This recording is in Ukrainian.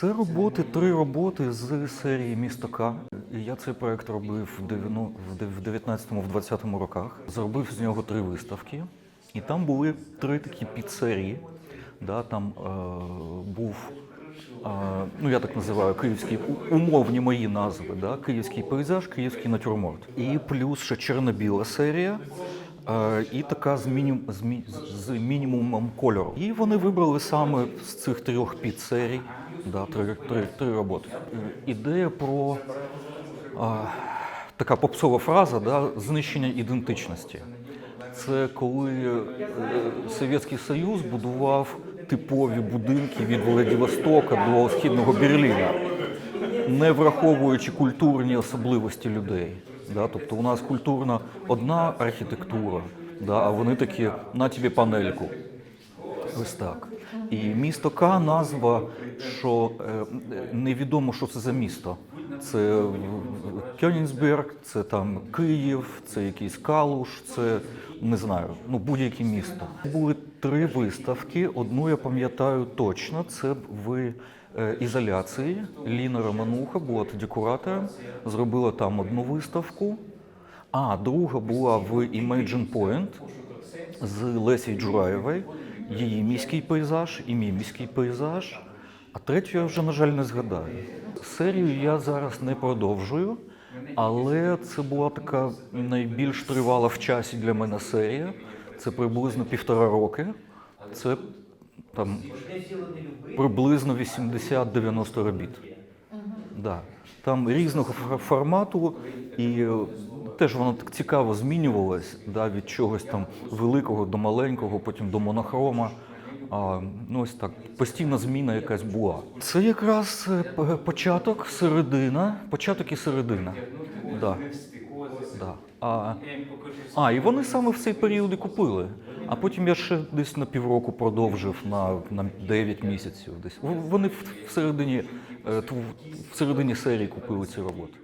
Це роботи, три роботи з серії Місто Я цей проект робив в дев'яно- в дев- в 19-му, в 20-му роках. Зробив з нього три виставки. І там були три такі підсерії. Да, там е, був, е, ну я так називаю, київський, умовні мої назви, да, київський пейзаж, київський натюрморт. І плюс ще чорно-біла серія. Е, і така з, мінім, з мінімумом кольору. І вони вибрали саме з цих трьох підсерій да, три, три, три роботи. Ідея про а, така попсова фраза да, знищення ідентичності. Це коли е, Совєтський Союз будував типові будинки від Владивостока до східного Берліна, не враховуючи культурні особливості людей. Да? Тобто у нас культурна одна архітектура, да? а вони такі на тобі панельку. Ось так. І місто К назва, що е, невідомо, що це за місто. Це Кьонігсберг, це там Київ, це якийсь Калуш, це не знаю, ну будь-яке місто. Були три виставки. Одну я пам'ятаю точно. Це в е, ізоляції. Ліна Романуха була тоді куратором, зробила там одну виставку. А друга була в Imagine Point з Лесі Джураєвої, її міський пейзаж і мій міський пейзаж. А третю я вже, на жаль, не згадаю. Серію я зараз не продовжую, але це була така найбільш тривала в часі для мене серія. Це приблизно півтора роки. Це там приблизно 80-90 робіт. Да. Там різного фор- формату, і теж воно так цікаво змінювалось да, від чогось там великого до маленького, потім до монохрома. А, ну ось так, постійна зміна якась була. Це якраз е, початок, середина, початок і середина. Да. Да. А, а, і вони саме в цей період і купили. А потім я ще десь на півроку продовжив на, на 9 місяців. Десь вони в, в середині, е, в середині серії купили ці роботи.